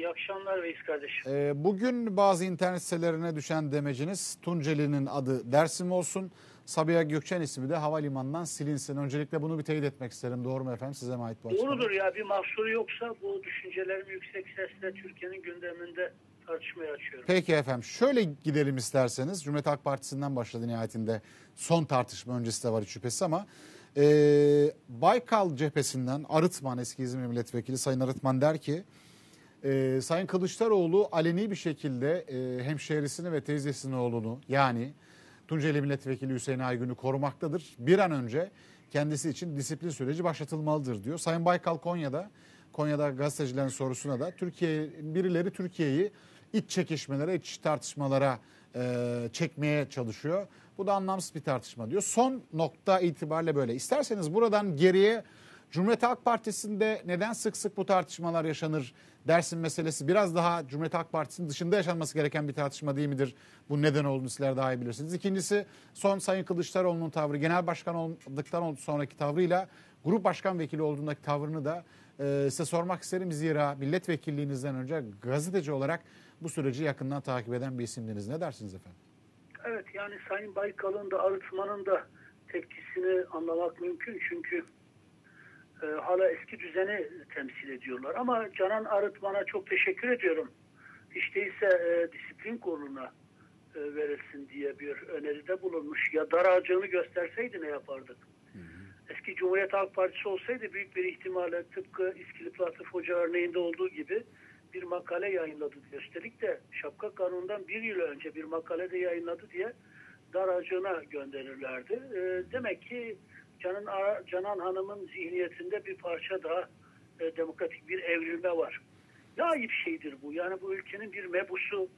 İyi akşamlar Veys kardeşim. Ee, bugün bazı internet sitelerine düşen demeciniz Tunceli'nin adı Dersim olsun. Sabiha Gökçen ismi de havalimanından silinsin. Öncelikle bunu bir teyit etmek isterim. Doğru mu efendim? Size mi ait bu açıklama? Doğrudur ya bir mahsuru yoksa bu düşüncelerimi yüksek sesle Türkiye'nin gündeminde tartışmaya açıyorum. Peki efendim. Şöyle gidelim isterseniz. Cumhuriyet Halk Partisi'nden başladı nihayetinde. Son tartışma öncesi de var hiç şüphesiz ama e, Baykal cephesinden Arıtman eski İzmir Milletvekili Sayın Arıtman der ki e, Sayın Kılıçdaroğlu aleni bir şekilde e, hemşehrisini ve teyzesinin oğlunu yani Tunceli Milletvekili Hüseyin Aygün'ü korumaktadır. Bir an önce kendisi için disiplin süreci başlatılmalıdır diyor. Sayın Baykal Konya'da, Konya'da gazetecilerin sorusuna da Türkiye birileri Türkiye'yi iç çekişmelere, iç tartışmalara e, çekmeye çalışıyor. Bu da anlamsız bir tartışma diyor. Son nokta itibariyle böyle. İsterseniz buradan geriye Cumhuriyet Halk Partisi'nde neden sık sık bu tartışmalar yaşanır? Dersin meselesi biraz daha Cumhuriyet Halk Partisi'nin dışında yaşanması gereken bir tartışma değil midir? Bu neden olduğunu sizler daha iyi bilirsiniz. İkincisi son Sayın Kılıçdaroğlu'nun tavrı, genel başkan olduktan sonraki tavrıyla grup başkan vekili olduğundaki tavrını da e, size sormak isterim. Zira milletvekilliğinizden önce gazeteci olarak bu süreci yakından takip eden bir isimdiniz. Ne dersiniz efendim? Evet yani Sayın Baykal'ın da Arıtman'ın da tepkisini anlamak mümkün. Çünkü e, hala eski düzeni temsil ediyorlar. Ama Canan Arıtman'a çok teşekkür ediyorum. İşte ise e, disiplin kuruluna e, verilsin diye bir öneride bulunmuş. Ya dar ağacını gösterseydi ne yapardık? Eski Cumhuriyet Halk Partisi olsaydı büyük bir ihtimalle tıpkı İskilip Latif Hoca örneğinde olduğu gibi bir makale yayınladı diye. Üstelik de Şapka Kanunu'ndan bir yıl önce bir makale de yayınladı diye dar ağacına gönderirlerdi. E, demek ki Canan, Canan Hanım'ın zihniyetinde bir parça daha e, demokratik bir evrilme var. Ne ayıp şeydir bu. Yani bu ülkenin bir mebusu,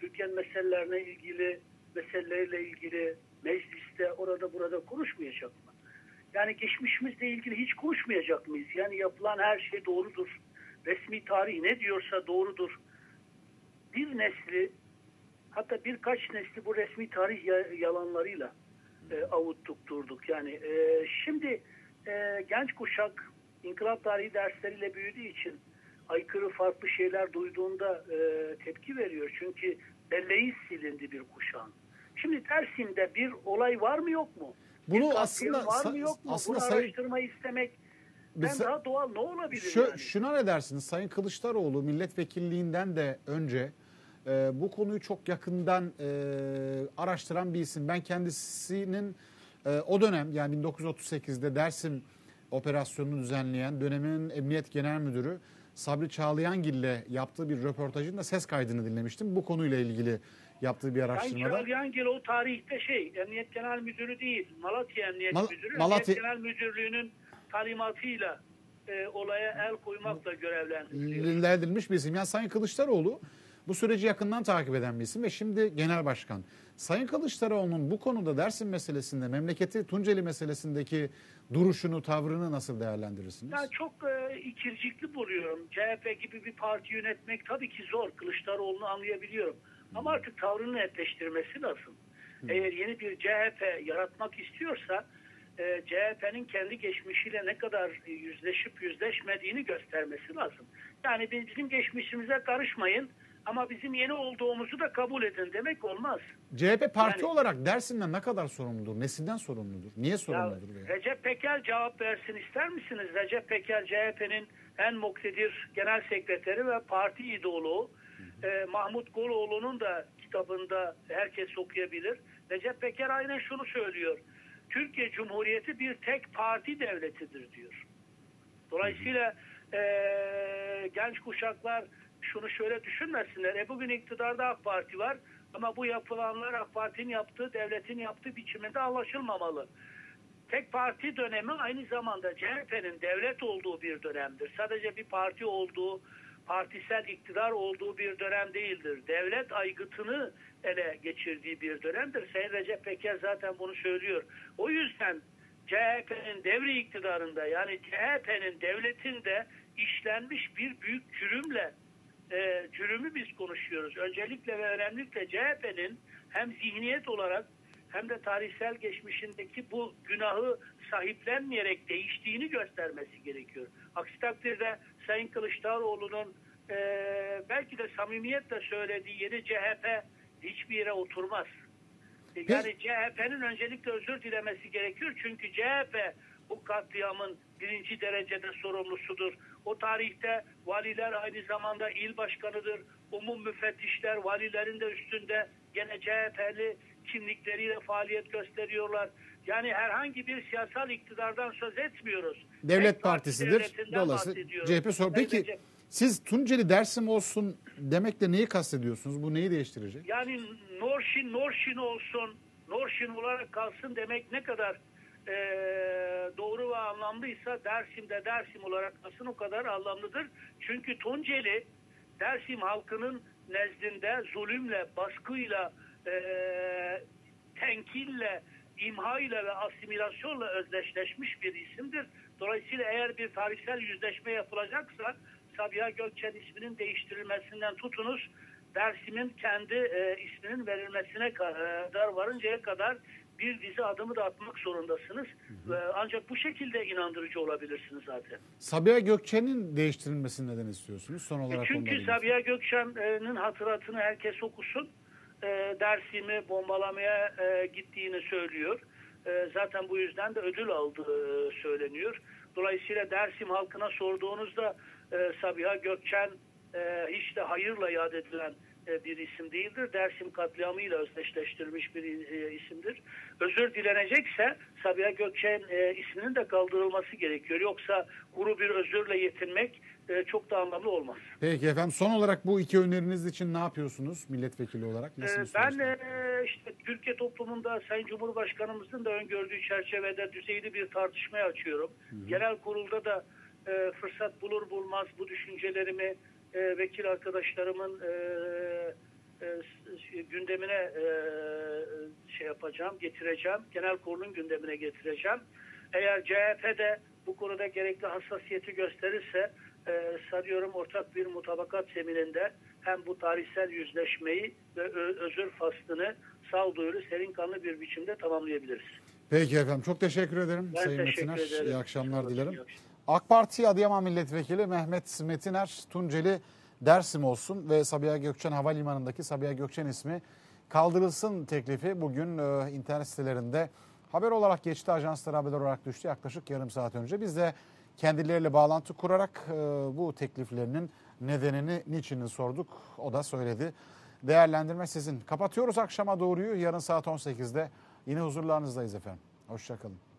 Türkiye'nin meselelerine ilgili, meselelerle ilgili mecliste orada burada konuşmayacak mı? Yani geçmişimizle ilgili hiç konuşmayacak mıyız? Yani yapılan her şey doğrudur. Resmi tarih ne diyorsa doğrudur. Bir nesli hatta birkaç nesli bu resmi tarih yalanlarıyla e, avuttuk durduk. Yani e, şimdi e, genç kuşak inkılap tarihi dersleriyle büyüdüğü için aykırı farklı şeyler duyduğunda e, tepki veriyor. Çünkü belleği silindi bir kuşağın. Şimdi Dersim'de bir olay var mı yok mu? Bunu bir aslında var mı yok mu? Aslında Bunu sayın, araştırmayı istemek ben daha doğal ne olabilir şu, yani? Şuna ne dersiniz? Sayın Kılıçdaroğlu milletvekilliğinden de önce e, bu konuyu çok yakından e, araştıran bir isim. Ben kendisinin e, o dönem yani 1938'de Dersim operasyonunu düzenleyen dönemin Emniyet Genel Müdürü Sabri Çağlayangil ile yaptığı bir röportajın da ses kaydını dinlemiştim. Bu konuyla ilgili yaptığı bir araştırmada. Sayın Çağlayangil o tarihte şey Emniyet Genel Müdürü değil Malatya Emniyet Mal Müdürü. Malatya... Emniyet Genel Müdürlüğü'nün talimatıyla e, olaya el koymakla görevlendirilmiş bir isim. Yani Sayın Kılıçdaroğlu bu süreci yakından takip eden bir isim ve şimdi genel başkan. Sayın Kılıçdaroğlu'nun bu konuda Dersim meselesinde, memleketi Tunceli meselesindeki duruşunu, tavrını nasıl değerlendirirsiniz? Ya çok e, ikircikli buluyorum. CHP gibi bir parti yönetmek tabii ki zor. Kılıçdaroğlu'nu anlayabiliyorum. Ama artık tavrını netleştirmesi lazım. Eğer yeni bir CHP yaratmak istiyorsa e, CHP'nin kendi geçmişiyle ne kadar yüzleşip yüzleşmediğini göstermesi lazım. Yani bizim geçmişimize karışmayın ama bizim yeni olduğumuzu da kabul edin demek olmaz. CHP parti yani, olarak Dersim'den ne kadar sorumludur? Nesinden sorumludur? Niye sorumludur? Ya, Recep Peker cevap versin ister misiniz? Recep Peker CHP'nin en muktedir genel sekreteri ve parti ideoloğu. Ee, Mahmut Goloğlu'nun da kitabında herkes okuyabilir. Recep Peker aynen şunu söylüyor. Türkiye Cumhuriyeti bir tek parti devletidir diyor. Dolayısıyla e, genç kuşaklar şunu şöyle düşünmesinler. E bugün iktidarda AK Parti var ama bu yapılanlar AK Parti'nin yaptığı, devletin yaptığı biçiminde anlaşılmamalı. Tek parti dönemi aynı zamanda CHP'nin devlet olduğu bir dönemdir. Sadece bir parti olduğu, partisel iktidar olduğu bir dönem değildir. Devlet aygıtını ele geçirdiği bir dönemdir. Sayın Recep Peker zaten bunu söylüyor. O yüzden CHP'nin devri iktidarında yani CHP'nin devletinde işlenmiş bir büyük cürümle e, cürümü biz konuşuyoruz. Öncelikle ve önemlilikle CHP'nin hem zihniyet olarak hem de tarihsel geçmişindeki bu günahı sahiplenmeyerek değiştiğini göstermesi gerekiyor. Aksi takdirde Sayın Kılıçdaroğlu'nun e, belki de samimiyetle söylediği yeni CHP hiçbir yere oturmaz. Yani CHP'nin öncelikle özür dilemesi gerekiyor. Çünkü CHP bu katliamın birinci derecede sorumlusudur. O tarihte valiler aynı zamanda il başkanıdır. Umum müfettişler valilerin de üstünde gene CHP'li kimlikleriyle faaliyet gösteriyorlar. Yani herhangi bir siyasal iktidardan söz etmiyoruz. Devlet Tek parti partisidir. Dolayısıyla. CHP sor. Peki siz Tunceli Dersim olsun demekle neyi kastediyorsunuz? Bu neyi değiştirecek? Yani Norşin Norşin olsun, Norşin olarak kalsın demek ne kadar eee, doğru ve anlamlıysa Dersim'de Dersim olarak kalsın o kadar anlamlıdır. Çünkü Tunceli Dersim halkının nezdinde zulümle, baskıyla, eee tenkille, imhayla ve asimilasyonla özdeşleşmiş bir isimdir. Dolayısıyla eğer bir tarihsel yüzleşme yapılacaksa Sabiha Gökçen isminin değiştirilmesinden tutunuz Dersim'in kendi e, isminin verilmesine kadar varıncaya kadar bir dizi adımı da atmak zorundasınız. E, ancak bu şekilde inandırıcı olabilirsiniz zaten. Sabiha Gökçen'in değiştirilmesini neden istiyorsunuz? Son E, olarak Çünkü onları Sabiha Gökçen'in hatıratını herkes okusun. E, Dersim'i bombalamaya e, gittiğini söylüyor. E, zaten bu yüzden de ödül aldığı e, söyleniyor. Dolayısıyla Dersim halkına sorduğunuzda e, Sabiha Gökçen e, hiç de hayırla yad edilen e, bir isim değildir. Dersim katliamıyla özdeşleştirilmiş bir e, isimdir. Özür dilenecekse Sabiha Gökçen e, isminin de kaldırılması gerekiyor. Yoksa kuru bir özürle yetinmek e, çok da anlamlı olmaz. Peki efendim son olarak bu iki öneriniz için ne yapıyorsunuz milletvekili olarak? Nasıl Ee, Ben e, işte Türkiye toplumunda Sayın Cumhurbaşkanımızın da öngördüğü çerçevede düzeyli bir tartışmaya açıyorum. Genel kurulda da e, fırsat bulur bulmaz bu düşüncelerimi e, vekil arkadaşlarımın e, e, s- gündemine e, şey yapacağım, getireceğim. Genel kurulun gündemine getireceğim. Eğer CHP de bu konuda gerekli hassasiyeti gösterirse e, sanıyorum ortak bir mutabakat zemininde hem bu tarihsel yüzleşmeyi ve özür faslını sağduyulu serin kanlı bir biçimde tamamlayabiliriz. Peki efendim çok teşekkür ederim Ben Sayın teşekkür Metiner. ederim. İyi akşamlar dilerim. iyi akşamlar. AK Parti Adıyaman Milletvekili Mehmet Metiner Tunceli Dersim olsun ve Sabiha Gökçen Havalimanı'ndaki Sabiha Gökçen ismi kaldırılsın teklifi bugün e, internet sitelerinde haber olarak geçti. Ajanslara haber olarak düştü yaklaşık yarım saat önce. Biz de kendileriyle bağlantı kurarak e, bu tekliflerinin nedenini, niçinini sorduk. O da söyledi. Değerlendirme sizin. Kapatıyoruz akşama doğruyu. Yarın saat 18'de yine huzurlarınızdayız efendim. Hoşçakalın.